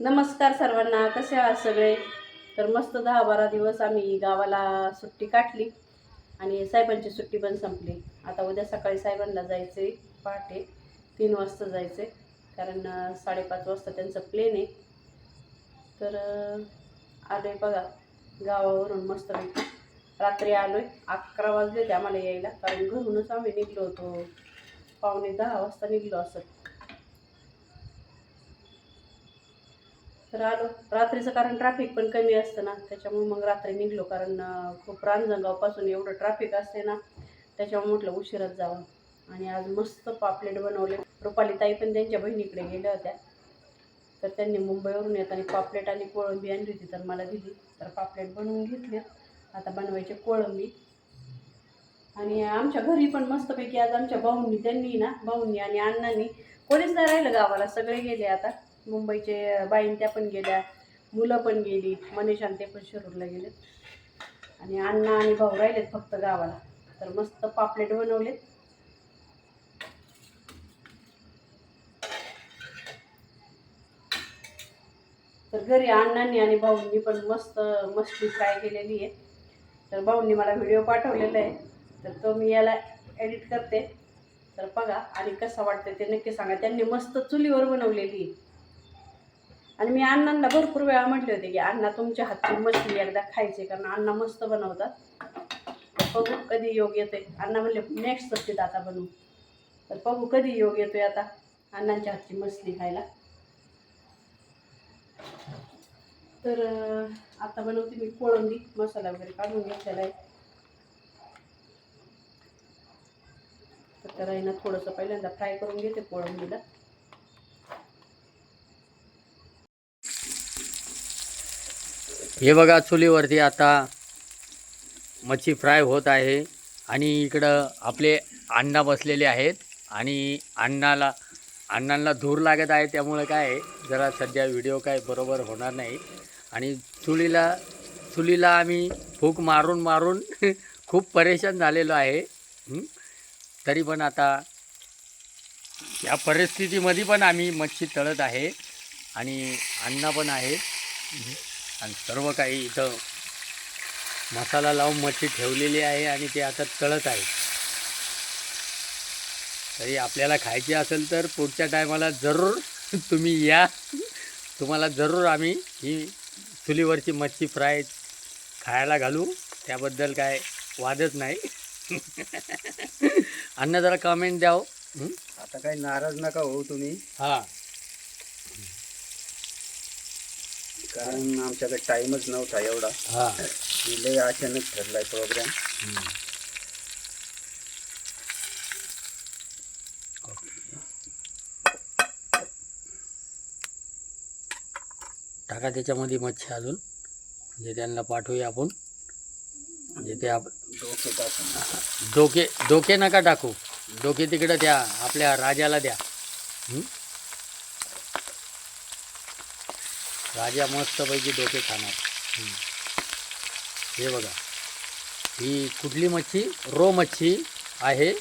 नमस्कार सर्वांना कसे आहात सगळे? तर मस्त दहा बारा दिवस आम्ही गावाला सुट्टी काढली आणि साहेबांची सुट्टी पण संपली. आता उद्या सकाळी साहेबांना जायचं आहे पहाटे तीन वाजता जायचं आहे कारण साडेपाच वाजता त्यांचं प्लेन आहे. तर आलो आहे बघा गावावरून मस्त रात्री आलो आहे अकरा वाजले होते आम्हाला यायला कारण घरूनच आम्ही निघलो होतो. पावणे दहा वाजता निघलो असं. तर आलो रात्रीचं कारण ट्रॅफिक पण कमी असतं ना. त्याच्यामुळे मग रात्री निघलो कारण खूप रांजणगावपासून एवढं ट्रॅफिक असते ना त्याच्यामुळे म्हटलं उशिरात जावं. आणि आज मस्त पापलेट बनवले. रुपाली ताई पण त्यांच्या बहिणीकडे गेल्या होत्या. तर त्यांनी मुंबईवरून येताना पापलेट आणि कोळंबी आणली होती तर मला दिली. तर पापलेट बनवून घेतले. आता बनवायचे कोळंबी. आणि आमच्या घरी पण मस्तपैकी आज आमच्या भाऊंनी त्यांनी ना भाऊंनी आणि अण्णांनी कोणीच नाही राहिलं गावाला. सगळे गेले आता. मुंबईचे बाईन त्या पण गेल्या मुलं पण गेली मनीष आणि ते पण शिरूरला गेले आणि अण्णा आणि भाऊ राहिलेत फक्त गावाला. तर मस्त पापलेट बनवलेत. तर घरी अण्णांनी आणि भाऊंनी पण मस्त मस्ती फ्राय केलेली आहे. तर भाऊंनी मला व्हिडिओ पाठवलेला आहे. तर तो मी याला एडिट करते. तर बघा आणि कसं वाटतं ते नक्की सांगा. त्यांनी मस्त चुलीवर बनवलेली आहे. आणि मी अण्णांना भरपूर वेळा म्हटले होते की अण्णा तुमच्या हातची मछली एकदा खायची कारण अण्णा मस्त बनवतात. बघू कधी योग येतोय. अण्णा म्हणले नेक्स्ट सप्तीत आता बनवू. तर बघू कधी योग येतोय आता अण्णांच्या हातची मछली खायला. तर आता बनवते मी कोळंबी मसाला वगैरे काढून घेतलेला आहे. तर त्याला आहे ना थोडंसं पहिल्यांदा फ्राय करून घेते कोळंबीला. हे बघा चुलीवरती आता मच्छी फ्राय होत आहे आणि इकडं आपले अण्णा बसलेले आहेत आणि अण्णाला अण्णांना धूर लागत आहे त्यामुळे काय आहे, जरा सध्या व्हिडिओ काय बरोबर होणार नाही. आणि चुलीला चुलीला आम्ही फूक मारून मारून खूप परेशान झालेलो आहे. तरी पण आता या परिस्थितीमध्ये पण आम्ही मच्छी तळत आहे आणि अण्णा पण आहेत. आणि सर्व काही इथं मसाला लावून मच्छी ठेवलेली आहे आणि ते आता तळत आहे. तरी आपल्याला खायची असेल तर पुढच्या टायमाला जरूर तुम्ही या. तुम्हाला जरूर आम्ही ही चुलीवरची मच्छी फ्राय खायला घालू. त्याबद्दल काय वादच नाही. अन्न जरा कमेंट द्याव. हं? आता काही नाराज नका होऊ तुम्ही. हां. कारण आमच्याकडे टाइमच नव्हता एवढा. हां. लय अचानक ठरलाय प्रोग्राम टाका त्याच्यामध्ये मच्छी अजून. म्हणजे त्यांना पाठवूया आपण. म्हणजे ते आप डोके टाकून. डोके डोके नका टाकू. डोके तिकडं द्या. आपल्या राजाला द्या. हं? राजा मस्तपैकी डोके खाणार. हं. बघा. ही कुठली मच्छी? रो मच्छी आहे.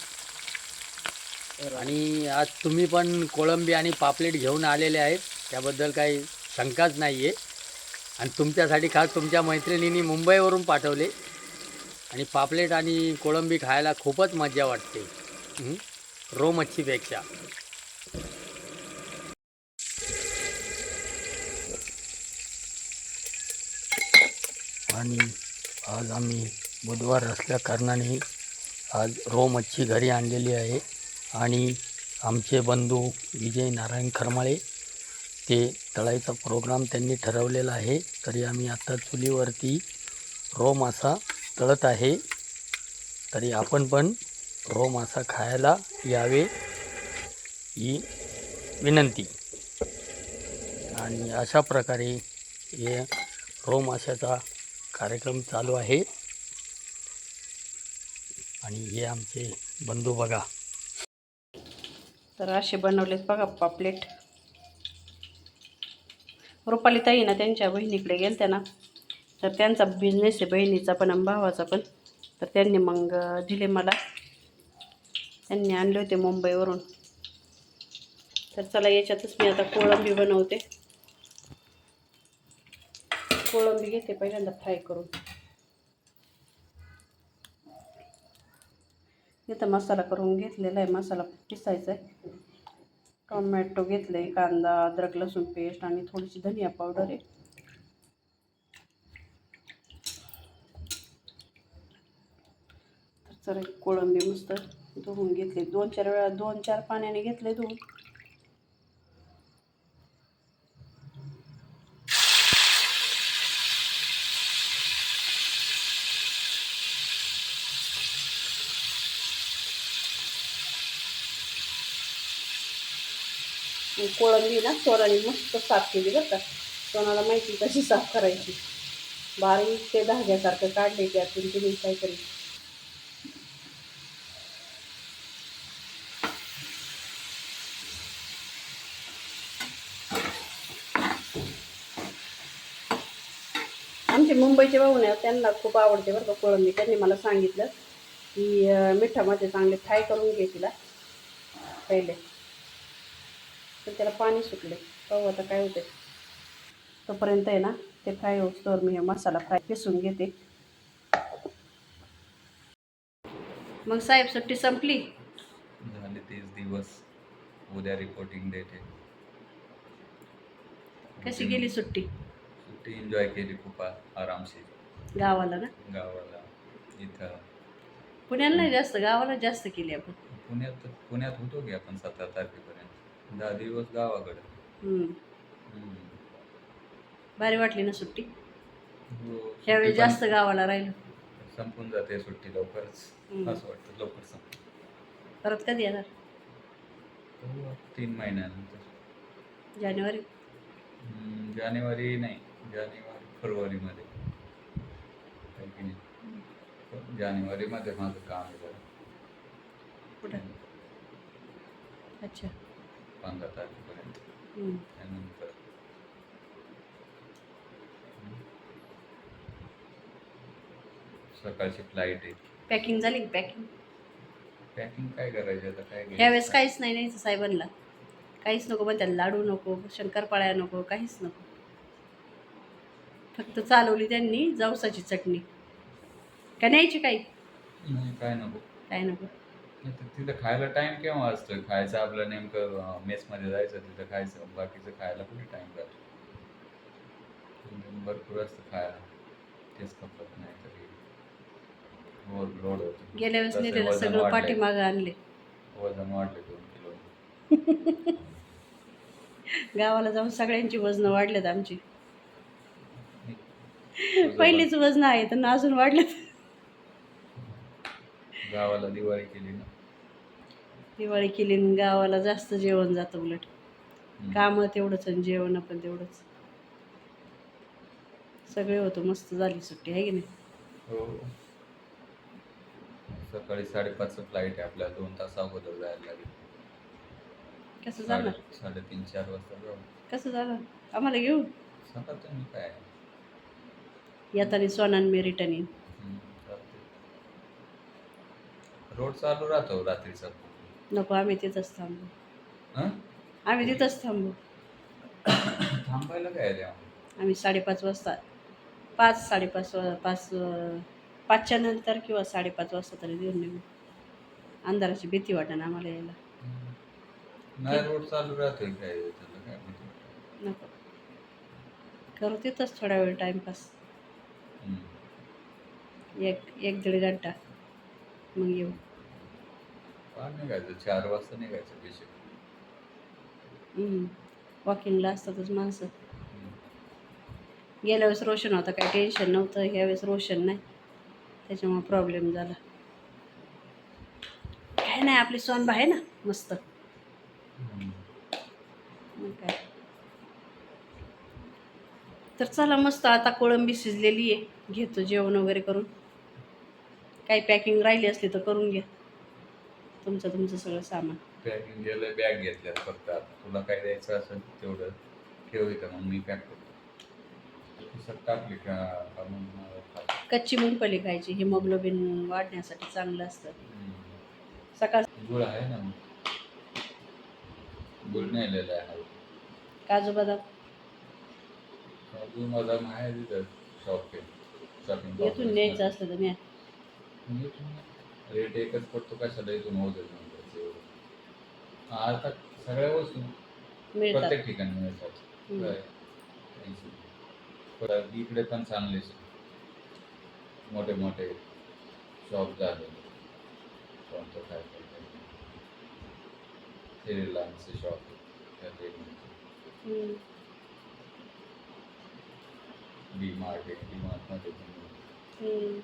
आणि आज तुम्ही पण कोळंबी आणि पापलेट घेऊन आलेले आहेत. त्याबद्दल काही शंकाच नाही आहे आणि तुमच्यासाठी खास तुमच्या मैत्रिणींनी मुंबईवरून पाठवले. आणि पापलेट आणि कोळंबी खायला खूपच मजा वाटते? रो मच्छीपेक्षा. आणि आज आम्ही बुधवार असल्या कारणाने आज रो मच्छी घरी आणलेली आहे. आणि आमचे बंधू विजय नारायण खरमाळे ते तळायचा प्रोग्राम त्यांनी ठरवलेला आहे. तरी आम्ही आता चुलीवरती रो मासा तळत आहे. तरी आपण पण रो मासा खायला यावे ही विनंती. आणि अशा प्रकारे हे रो माशाचा कार्यक्रम चालू आहे. आणि हे आमचे बंधू बघा. तर असे बनवलेत बघा पापलेट. रुपाली ताई ना त्यांच्या बहिणीकडे गेलत्या ना. तर त्यांचा बिझनेस आहे बहिणीचा पण आणि भावाचा पण. तर त्यांनी मग दिले मला. त्यांनी आणले होते मुंबईवरून. तर चला याच्यातच मी आता कोळंबी बनवते. कोळंबी घेते पहिल्यांदा फ्राय करून. इथं मसाला करून घेतलेला आहे मसाला पिसायचा आहे. टोमॅटो घेतलं आहे कांदा अद्रक लसूण पेस्ट आणि थोडीशी धनिया पावडर आहे. तर चला कोळंबी मस्त धुवून घेतले. दोन चार वेळा दोन चार पाण्याने घेतले धुवून. कोळंबी ना सोनाने मस्त साफ केली बरं का. सोनाला माहिती कशी साफ करायची. बारीक ते धाग्यासारखं काढले त्यातून तुम्ही काहीतरी. आमचे मुंबईचे भाऊ नाही त्यांना खूप आवडते बरं का कोळंबी. त्यांनी मला सांगितलं की मिठामध्ये चांगले फ्राय करून घे तिला. पहिले. तर त्याला पाणी सुटले. पाहू आता काय होते तोपर्यंत आहे ना ते फ्राय होतोवर मी हे मसाला फ्राय पिसून घेते. मग साहेब सुट्टी संपली? झाले तीस दिवस. उद्या रिपोर्टिंग डेट आहे. कशी गेली सुट्टी? सुट्टी एन्जॉय केली खूप आ- आरामशीर. गावाला ना? गावाला इथं. पुण्याला नाही जास्त गावाला जास्त केली आपण. पुण्यात पुण्यात होतो की आपण सतरा तारखेपर्यंत? दहा दिवस गावाकडे. हम्म. हम्म. भारी वाटली ना सुट्टी? हो, ह्यावेळी पण जास्त गावाला राहिलो. संपून जाते सुट्टी लवकरच. हम्म. असं वाटतं लवकर संप परत कधी येणार? हो, तीन महिन्यानंतर. जानेवारी? हम्म, जानेवारी नाही जानेवारी फरवरीमध्ये. आहे की नाही. पण जानेवारीमध्ये माझं काम आहे जरा. कुठं? अच्छा. पंधरा तारखेपर्यंत. त्यानंतर. सकाळची फ्लाईट आहे. पॅकिंग झाली की? पॅकिंग? पॅकिंग काय करायचं आता? काय घ्यायचं? ह्यावेळेस काहीच नाही न्यायचं साहेबांना. काहीच नको म्हणतात लाडू नको शंकरपाळ्या नको काहीच नको. फक्त चालवली त्यांनी जवसाची चटणी. का न्यायची काही? नाही काय नको. काय नको? तिथं खायला टाइम केव्हा असतं? खायचं आपलं नेमकं मेसमध्ये जायचं तिथं खायचं बाकीचं खायला कुठे टाइम राहतो भरपूर असतं खायला. तेच खपत नाही तरी लोड होतं. गेल्या वेळेस नेलेलं वजन सगळं. पाठीमागं आणले. वजन वाढले दोन किलो. गावाला जाऊन सगळ्यांची वजनं वाढलेत आमची. पहिलीच वजनं आहेत आणि अजून वाढलेत. पण गावाला दिवाळी केली ना? दिवाळी केली गावाला जास्त जेवण जातं उलट. हम्म. कामं तेवढंच आणि जेवण पण तेवढंच. सगळे होतं मस्त झाली सुट्टी आहे की नाही? हो. सकाळी साडेपाचचं फ्लाईट आहे आपल्याला दोन तास अगोदर जायला लागेल. कसं जाणार? साडे- साडेतीन चार वाजता जाऊ. कसं जाणार? आम्हाला घेऊन? सांगा तुम्ही काय येताना सोनान मी रिटर्न येईन हम्म, चालतंय. रोड चालू राहतो रात्रीचा. नको आम्ही तिथंच थांबू. हं? आम्ही तिथंच थांबू. थांबायला काय आहे तेव्हा? आम्ही साडेपाच वाजता पाच साडेपाच वा पाच अं, पाचच्या नंतर किंवा साडेपाच वाजता तरी देऊन निघू. अंधाराची भीती वाटेल आम्हाला यायला. नाही रोड चालू राहतोय काय त्याला काय माहिती. नको. करू तिथंच थोडा वेळ टाईमपास. एक एक दीड घंटा. मग येऊ. पार निघायचं चार वाजता निघायचं बेशक. वॉकिंगला असतातच माणसं. गेल्या वेळेस रोशन होता काही टेन्शन नव्हतं ह्यावेळेस रोशन नाही. त्याच्यामुळे प्रॉब्लेम झाला. काय नाही आपली सोनबा आहे ना मस्त. मग काय. तर चला मस्त आता कोळंबी शिजलेली आहे. घेतो जेवण वगैरे करून. काही पॅकिंग राहिली असली तर करून घ्या. तुमचं तुमचं सगळं सामान. पॅकिंग गेलं बॅग घेतल्या फक्त आता. तुला काय द्यायचं असेल तेवढं ठेव इथं मग मी पॅक करतो. टाकली का? मग. कच्ची मुंगफली खायची हिमोग्लोबिन वाढण्यासाठी चांगलं असतं. हम्म. सकाळ गुळ आहे ना मग? गुळ नेलेला आहे काजू बदाम. इथून माझा आहे तिथं शॉप शॉपिंग येथून न्यायचं असलं तर न्या. रेट एकच पडतो कशाला इथून होत आता सगळ्या वस्तू प्रत्येक ठिकाणी मिळतात. काय? इकडे पण चांगले मोठे मोठे शॉप झाले. कोणतं काय श्रीलांचे शॉप. डी मार्ट डी मार्टमध्ये पण हम्म.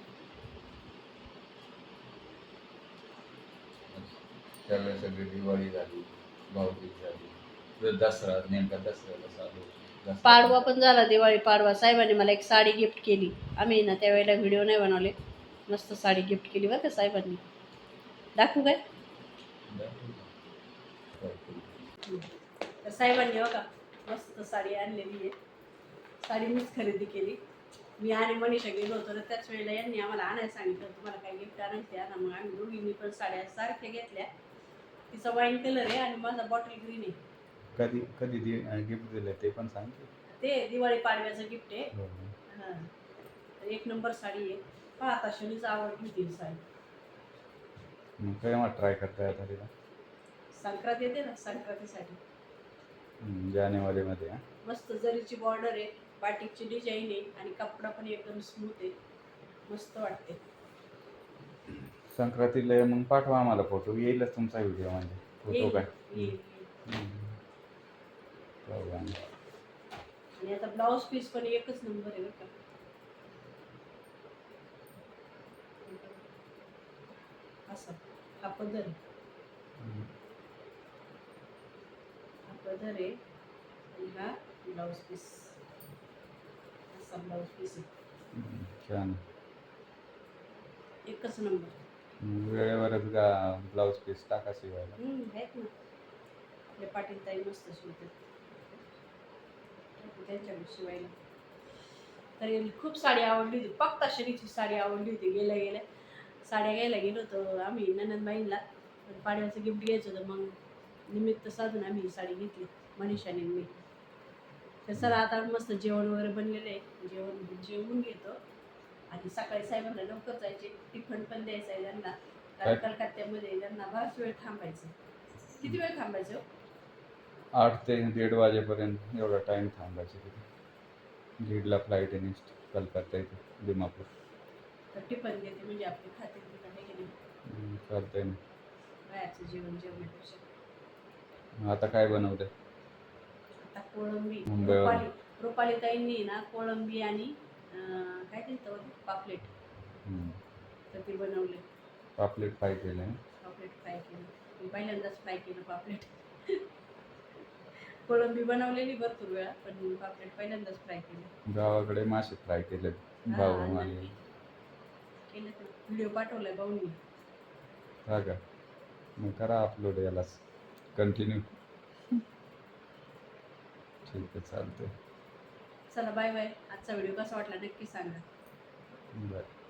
त्यावेळेस सगळी दिवाळी झाली भाऊबीज झाली. दसरा नेमका दसऱ्याला चालू पाडवा पण झाला दिवाळी पाडवा. साहेबांनी मला एक साडी गिफ्ट केली. आम्ही ना त्यावेळेला व्हिडिओ नाही बनवले. मस्त साडी गिफ्ट केली बरं का साहेबांनी. दाखवू काय? साहेबांनी बघा मस्त साडी आणलेली आहे. साडी मीच खरेदी केली. मी आणि मनीषा गेलो होतो ना त्याच वेळेला यांनी आम्हाला आणायला सांगितलं तुम्हाला काय गिफ्ट आणायचे आणा मग आम्ही दोघींनी पण साड्या सारख्या घेतल्या. तिचा वाईन कलर आहे आणि माझा बॉटल ग्रीन आहे. कधी कधी गिफ्ट दिलं ते पण सांग की. ते दिवाळी पाडव्याचं गिफ्ट आहे. हो. हां. तर एक नंबर साडी आहे. पहा आता शनीच आवडली ती साडी. मग मग ट्राय करताय आता तिला? संक्रांत येते ना संक्रांतीसाठी. हम्म, जानेवारीमध्ये हा? मस्त जरीची बॉर्डर आहे बाटिकची डिझाईन आहे आणि कपडा पण एकदम स्मूथ आहे. मस्त वाटते संक्रांतीला मग पाठवा आम्हाला फोटो येईलच तुमचा व्हिडिओ म्हणजे फोटो काय. हम्म. आणि आता ब्लाऊज पीस पण एकच नंबर आहे बरं का. असं हा पदर आहे. हम्म. हा पदर आहे आणि हा ब्लाऊज पीस असा ब्लाऊज पीस आहे. हम्म, छान. एकच नंबर वेळेवरच गा ब्लाऊज पीस टाका शिवायला. आहेत ना पाटील ताई मस्त शिवते त्यांच्याकडे शिवायला. तर खूप साडी आवडली होती. फक्त शनीची साडी आवडली होती. गेल्या गेल्या. साड्या घ्यायला गेलो होतो. आम्ही ननंदबाईंना. पाड्याचं गिफ्ट घ्यायचं होतं. मग निमित्त साधून आम्ही ही साडी घेतली. मनीषाने मी तर सर आता मस्त जेवण वगैरे बनलेलं आहे. जेवण जेवून घेतो. आणि सकाळी साहेबांना लवकर जायचे टिफन पण द्यायचं आहे त्यांना. कारण? कलकत्त्यामध्ये त्यांना बराच वेळ थांबायचं. किती वेळ थांबायचं हो? आठ ते दीड वाजेपर्यंत एवढा टाइम थांबायचे तिथे. दीडला फ्लाईट आहे नेक्स्ट कलकत्ता इथे दिमापूर. तर टिफन देते म्हणजे आपले खाते चालतंय ना. बाहेरचं जेवण जेवण्यापेक्षा आता काय बनवलंय आता कोळंबी. मुंबईवर. रुपाली रुपाली ताईंनी ना कोळंबी आणि काय ते तवं? पापलेट. तर ते बनवले. पापलेट फ्राय केलंय. पापलेट फ्राय केलं. मी पहिल्यांदाच फ्राय केलं पापलेट. कोळंबी बनवलेली भरपूर वेळा पण पापलेट पहिल्यांदाच फ्राय केलं. गावाकडे मासे फ्राय केलेत हा, भाऊ आणि केलं व्हिडिओ पाठवलाय भाऊंनी. हा का? मग करा अपलोड यालाच. कंटिन्यू ठीक आहे चालतंय. चला बाय बाय. आजचा व्हिडिओ कसा वाटला नक्की सांगा. बरं.